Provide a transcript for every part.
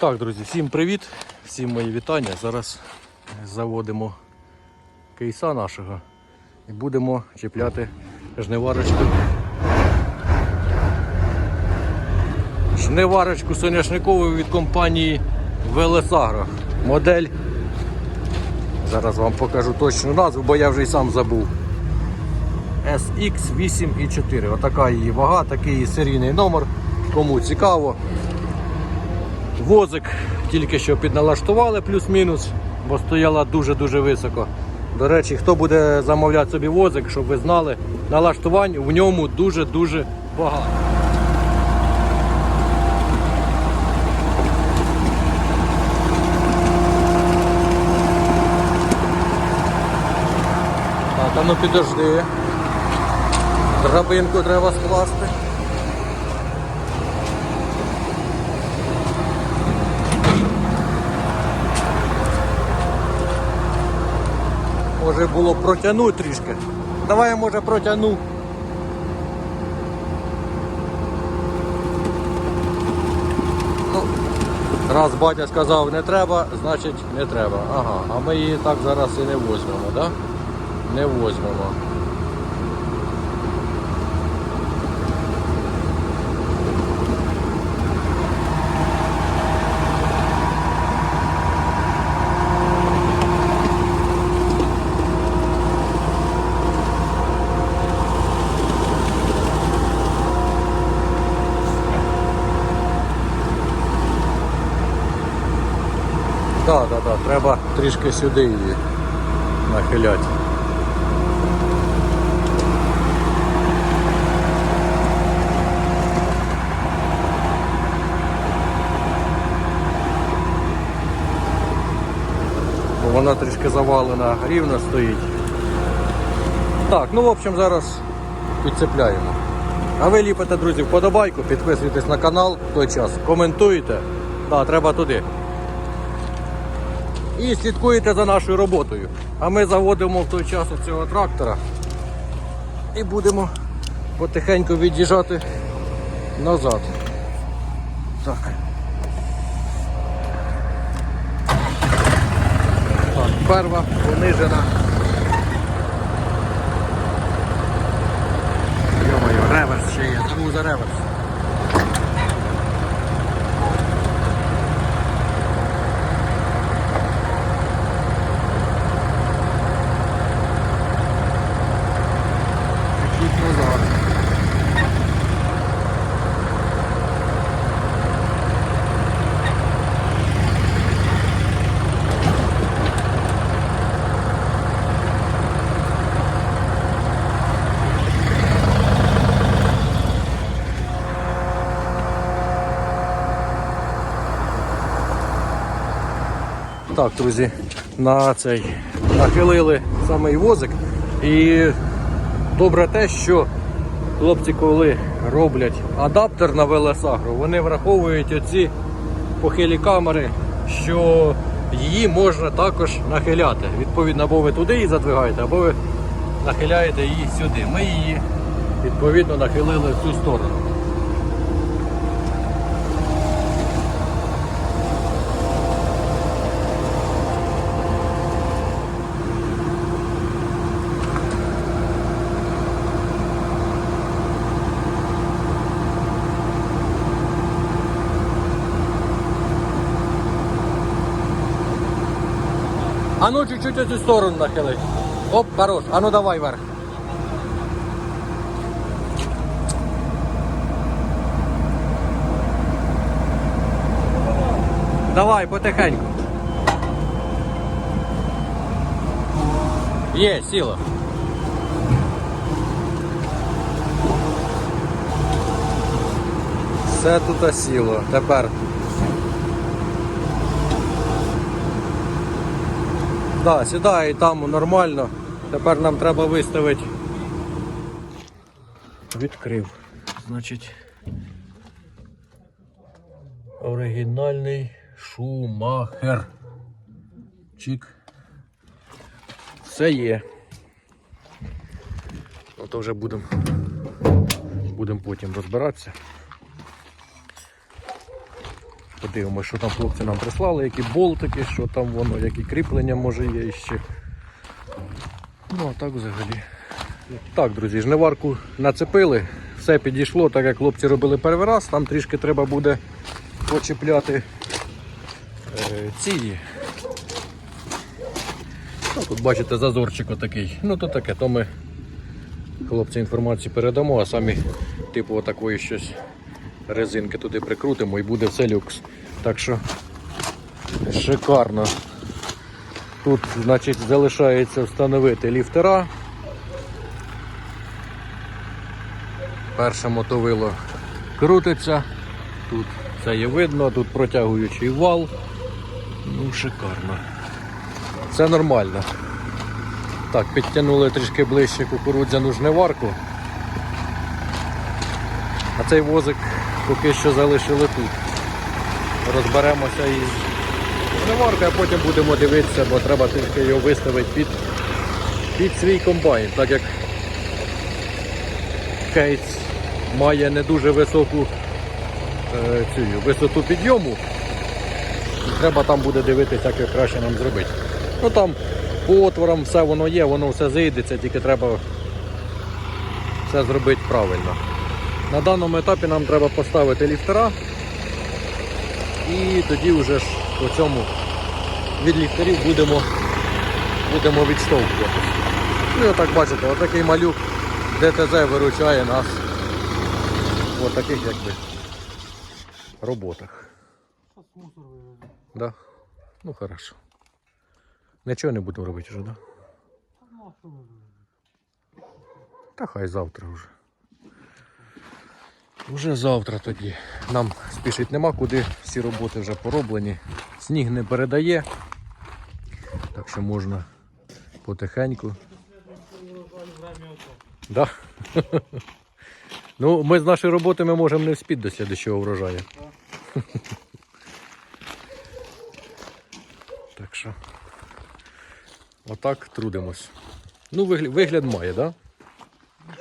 Так, друзі, всім привіт, всім мої вітання. Зараз заводимо кейса нашого і будемо чіпляти жниварочку. Жниварочку соняшникову від компанії Велесагро. Модель. Зараз вам покажу точну назву, бо я вже й сам забув. SX8 Отака її вага, такий серійний номер. Кому цікаво. Возик тільки що підналаштували плюс-мінус, бо стояла дуже-дуже високо. До речі, хто буде замовляти собі возик, щоб ви знали, налаштувань в ньому дуже-дуже багато. Так, а ну підожди. Драбинку треба скласти. Може було протягну трішки. Давай може протягну. Ну, раз батя сказав не треба, значить не треба. Ага, а ми її так зараз і не возьмемо, так? Да? Не возьмемо. Так, треба трішки сюди її нахиляти. Вона трішки завалена, рівно стоїть. Так, ну в общем зараз підцепляємо. А ви ліпите, друзі, вподобайку, підписуйтесь на канал в той час, коментуйте. Так, треба туди і слідкуєте за нашою роботою. А ми заводимо в той час цього трактора і будемо потихеньку від'їжджати назад. Так. Так, перва понижена. Йо-моє, реверс ще є, забув за реверс. Чуть назад. Так, друзі, на цей нахилили самий возик і Добре те, що хлопці, коли роблять адаптер на Велесагро, вони враховують оці похилі камери, що її можна також нахиляти. Відповідно, або ви туди її задвигаєте, або ви нахиляєте її сюди. Ми її відповідно нахилили в цю сторону. А ну чуть-чуть цю сторону нахили. Оп, хорош. А ну давай вверх. Давай, потихеньку. Є, сіла. Все тут сіло. Тепер. Да, сідає там нормально. Тепер нам треба виставити. Відкрив. Значить. Оригінальний шумахер. Чик. Все є. Ну то вже будемо будемо потім розбиратися. Подивимося, що там хлопці нам прислали, які болтики, що там воно, які кріплення може є ще. Ну а так взагалі. Так, друзі, жниварку нацепили, все підійшло, так як хлопці робили перший раз, там трішки треба буде почіпляти е, ці. Ну, тут бачите зазорчик отакий. Ну то таке, то ми хлопці інформацію передамо, а самі типу отакої щось резинки туди прикрутимо і буде все люкс. Так що шикарно. Тут, значить, залишається встановити ліфтера. Перше мотовило крутиться. Тут це є видно, тут протягуючий вал. Ну, шикарно. Це нормально. Так, підтягнули трішки ближче кукурудзяну жниварку. А цей возик поки що залишили тут. Розберемося із жниваркою, а потім будемо дивитися, бо треба тільки його виставити під, під свій комбайн, так як кейс має не дуже високу е, цю, висоту підйому. Треба там буде дивитися, як краще нам зробити. Ну там по отворам все воно є, воно все зійдеться, тільки треба все зробити правильно. На даному етапі нам треба поставити ліфтера і тоді вже ж по цьому від ліфтерів будемо, будемо відштовхуватися. Ну і отак бачите, отакий малюк ДТЗ виручає нас в таких якби роботах. Да? Ну хорошо. Нічого не будемо робити вже, да? Та хай завтра вже. Вже завтра тоді. Нам спішити нема куди, всі роботи вже пороблені. Сніг не передає. Так що можна потихеньку. Да. ну, ми з нашої роботи ми можемо не вспіти до слідчого врожаю. так що. Отак трудимось. Ну, вигляд, вигляд має, так?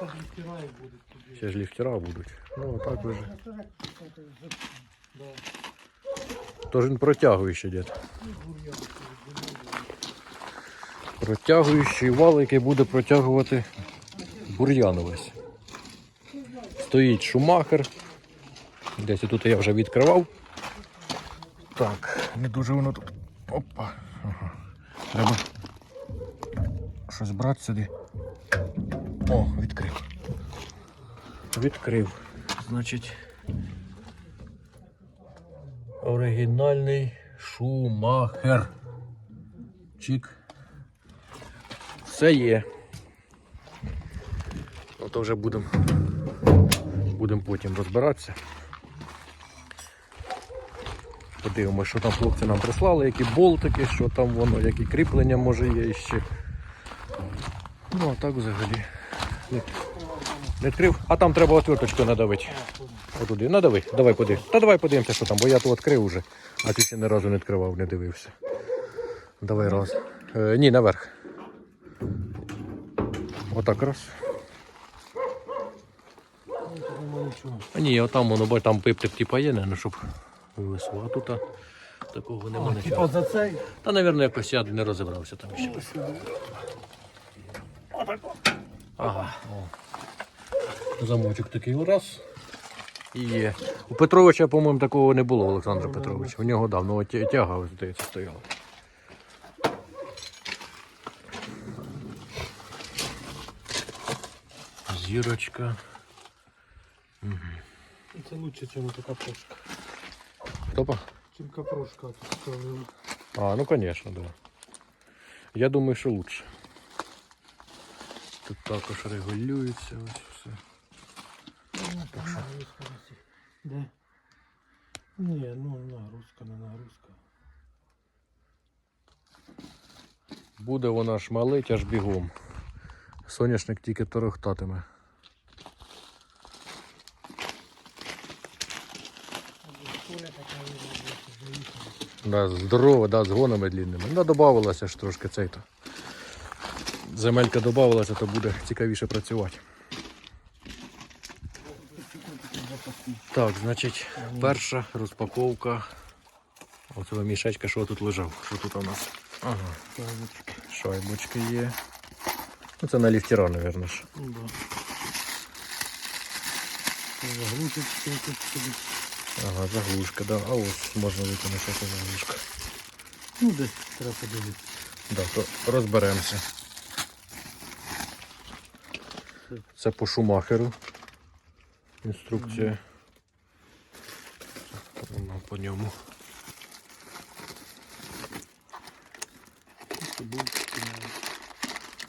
Да? Ще ж ліфтера будуть. Ну, отак вже. Тож він протягуючий дід. Протягуючий вал, який буде протягувати бур'ян весь. Стоїть шумахер. Десь тут я вже відкривав. Так, не дуже воно тут. Опа. Ага. Треба щось брати сюди. О, відкрив. Відкрив. Значить. Оригінальний шумахер. Чик. Все є. Ну то вже будемо будемо потім розбиратися. Подивимося, що там хлопці нам прислали, які болтики, що там воно, які кріплення може є ще. Ну а так взагалі. Не, відкрив. А там треба отверточку надавити. Отуди. Надави, давай подивимось. Та давай подивимося, що там, бо я то відкрив уже, а ти ще ні разу не відкривав, не дивився. Давай раз. Е, ні, наверх. Отак раз. А ні, отам воно, бо там пиптик типа є, не, ну щоб вивесу. А тут такого нема нічого. Типа за цей. Та, мабуть, якось я не розібрався там ще. Ага. О. Замочок такий раз. І є. У Петровича, по-моєму, такого не було, Олександра Петровича. У нього давно тяга, ось, здається, стояла. Зірочка. Це лучше, ніж така капрошка. Топа? Чим капрошка тут. А, ну конечно, да. Я думаю, що лучше. Тут також регулюється ось все. Де? Ні, ну нагрузка, не нагрузка. Буде вона шмалить аж бігом. Соняшник тільки торохтатиме. Да, здорово, да, з гонами длинними. Ну, додавалося ж трошки цей то. Земелька додавалася, то буде цікавіше працювати. Так, значить, перша розпаковка Оце мішечка, що тут лежав. Що тут у нас? Ага. Шайбочки. Шайбочки є. Ну, це на ліфтера, мабуть. ж. Да. Заглушечки тут собі. Ага, заглушка, да. А ось можна виконати ця заглушка. Ну десь треба подивитися. Да, то розберемося. Це по шумахеру. Інструкція. Вона по ньому. Тут болтики,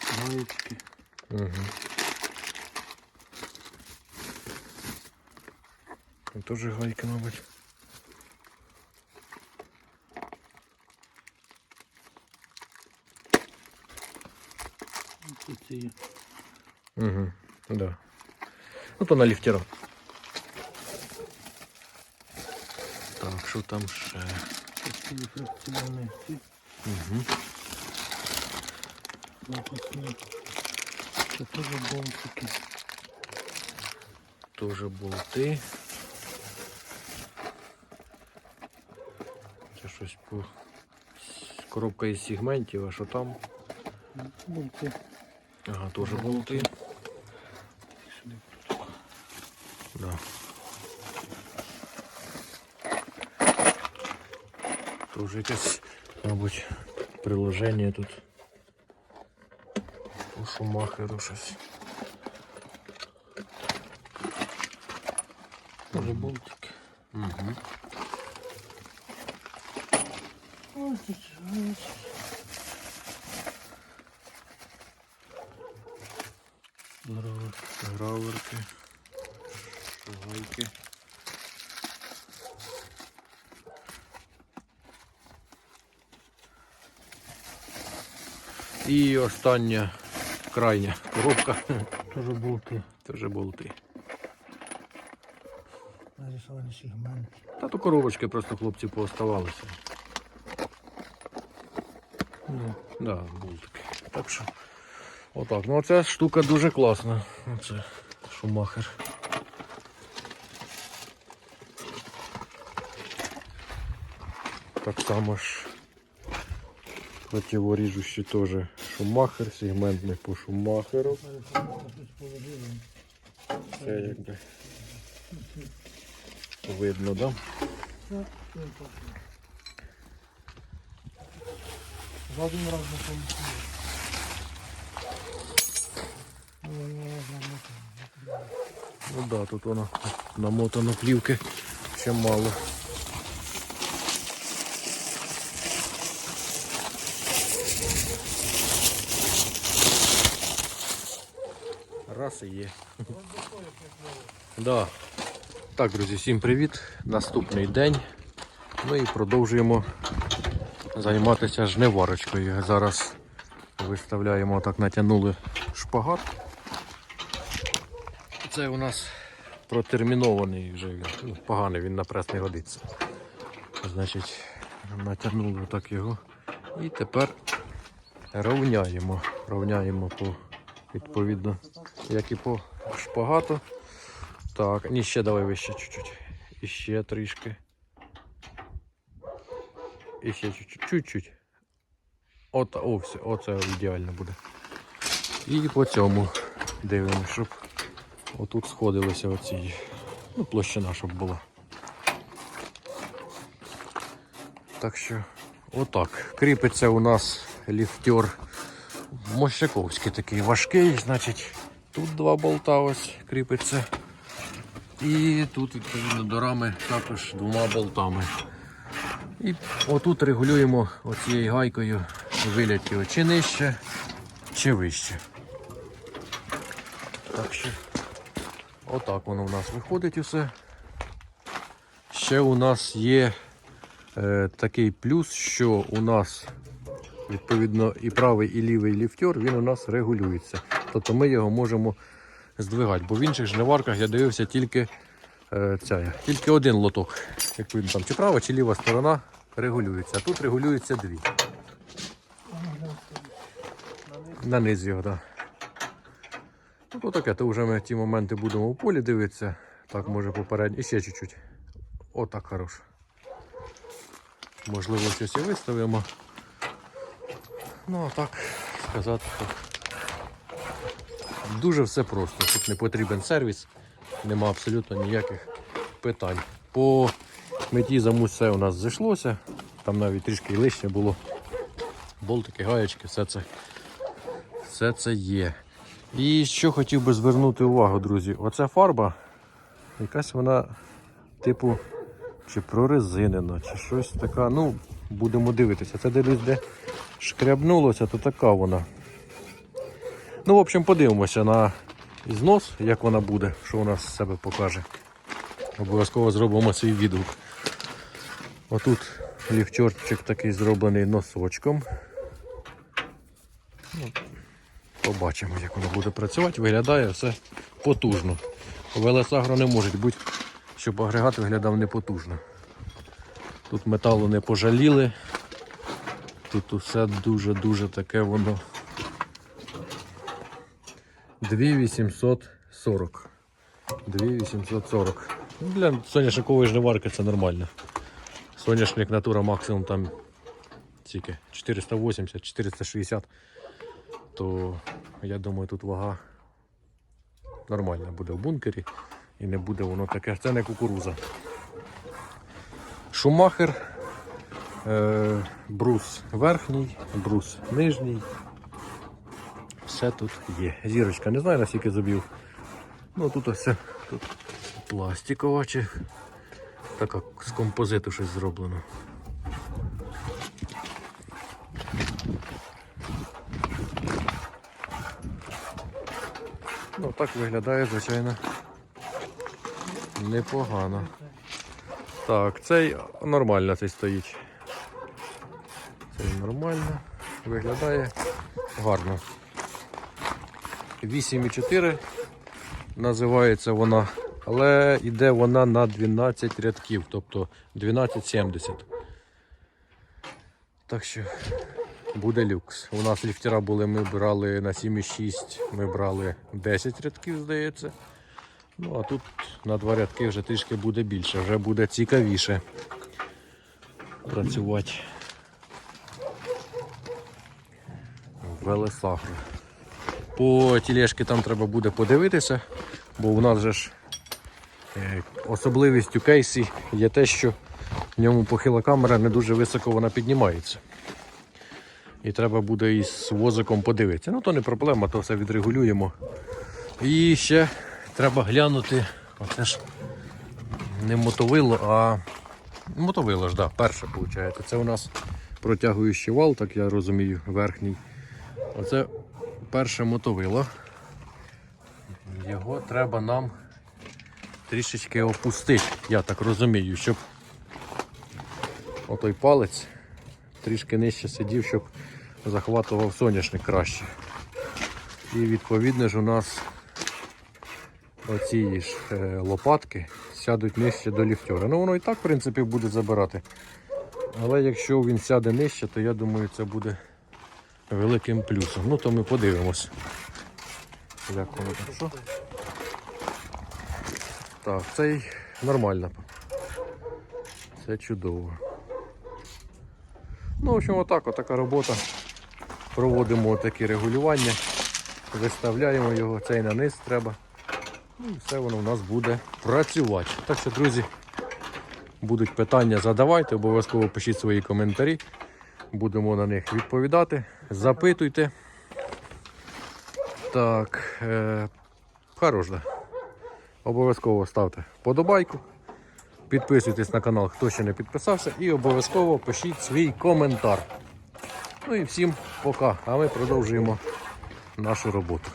гаєчки. Угу. Теж гайки, мабуть. Тут є. Угу. Да. Ну то на ліфтера. Що там ще? Угу. Це теж болтики. Тоже болти. Це щось по коробка із сегментів, а що там? Болти. Ага, теж болти. Тоже якесь, мабуть, приложення тут. У Шумахеру щось. Теж болтики. Угу. Ось ось. Остання крайня коробка. Теж болти. Теж болти. Нарисовані сегменти. Та то коробочки просто хлопці пооставалися. Да. Да, болтики. Так що, отак. Ну ця штука дуже класна. Оце шумахер. Так само ж противоріжущий теж шумахер, сегментний по шумахеру. Це якби видно, да? За один раз не получилось. Ну, Ну да, тут воно намотано плівки ще і є. Да. Так, друзі, всім привіт. Наступний день. Ми і продовжуємо займатися жниварочкою. Зараз виставляємо, так натягнули шпагат. Це у нас протермінований вже він. Ну, поганий, він на прес не годиться. Значить, натягнули так його. І тепер рівняємо. Рівняємо по відповідно, як і по шпагату. Так, ні, ще давай вище чуть-чуть. І ще трішки. І ще чуть-чуть. От, о, все, оце ідеально буде. І по цьому дивимося, щоб отут сходилися оці. Ну, площина, щоб була. Так що, отак. Кріпиться у нас ліфтер Мощаковський такий важкий, значить, тут два болта ось кріпиться. І тут, відповідно, до рами також двома болтами. І отут регулюємо оцією гайкою його чи нижче, чи вище. Так що, отак воно у нас виходить усе. Ще у нас є е, такий плюс, що у нас відповідно і правий, і лівий ліфтер, він у нас регулюється. Тобто ми його можемо здвигати. Бо в інших жниварках я дивився тільки, е, ця, тільки один лоток. Відповідно, там чи права, чи ліва сторона регулюється. А тут регулюється дві. На низ його, так. Ну, то таке, то вже ми ті моменти будемо у полі дивитися. Так, може попередньо. І ще чуть-чуть. Отак хорош. Можливо, щось і виставимо. Ну, а так сказати, то дуже все просто. Тут не потрібен сервіс, нема абсолютно ніяких питань. По меті замусь все у нас зійшлося. Там навіть трішки лишнє було. Болтики, гаєчки, все це, все це є. І що хотів би звернути увагу, друзі, оця фарба, якась вона, типу, чи прорезинена, чи щось така. Ну, будемо дивитися. Це дивлюсь, де шкрябнулося, то така вона. Ну, в общем, подивимося на знос, як вона буде, що вона з себе покаже. Обов'язково зробимо свій відгук. Отут ліфчорчик такий зроблений носочком. Ну, побачимо, як воно буде працювати. Виглядає все потужно. Велесагро не може бути, щоб агрегат виглядав непотужно. Тут металу не пожаліли. Тут усе дуже-дуже таке воно. 2840. 2840. Ну, Для соняшникової жниварки це нормально. Соняшник натура максимум там тільки 480-460. То я думаю, тут вага нормальна буде в бункері і не буде воно таке. Це не кукуруза. Шумахер. Е, брус верхній, брус нижній. Все тут є. Зірочка, не знаю наскільки зубів. Ну тут ось тут пластикова чи така з композиту щось зроблено. Ну так виглядає, звичайно. Непогано. Так, цей нормально цей стоїть. Цей нормально. Виглядає гарно. 8,4 називається вона, але йде вона на 12 рядків, тобто 12,70. Так що буде люкс. У нас ліфтера були, ми брали на 7,6, ми брали 10 рядків, здається. Ну а тут на два рядки вже трішки буде більше, вже буде цікавіше працювати. Велесагро. По тілешки там треба буде подивитися, бо у нас же ж е, особливістю кейсі є те, що в ньому похила камера не дуже високо вона піднімається. І треба буде із возиком подивитися. Ну то не проблема, то все відрегулюємо. І ще треба глянути, оце ж не мотовило, а мотовило ж, да, перше виходить. Це у нас протягуючий вал, так я розумію, верхній. Оце перше мотовило. Його треба нам трішечки опустити, я так розумію, щоб отой палець трішки нижче сидів, щоб захватував соняшник краще. І відповідно ж у нас оці ж е, лопатки сядуть нижче до ліфтера. Ну воно і так в принципі буде забирати. Але якщо він сяде нижче, то я думаю це буде великим плюсом. Ну то ми подивимось. Як воно там що. Так, цей нормально. Це чудово. Ну, в общем, отак, отака робота. Проводимо такі регулювання, виставляємо його, цей на низ треба. Ну, і все воно у нас буде працювати. Так що, друзі, будуть питання, задавайте, обов'язково пишіть свої коментарі. Будемо на них відповідати. Запитуйте. Так, е, хорош. Обов'язково ставте вподобайку. Підписуйтесь на канал, хто ще не підписався, і обов'язково пишіть свій коментар. Ну і всім пока. А ми продовжуємо нашу роботу.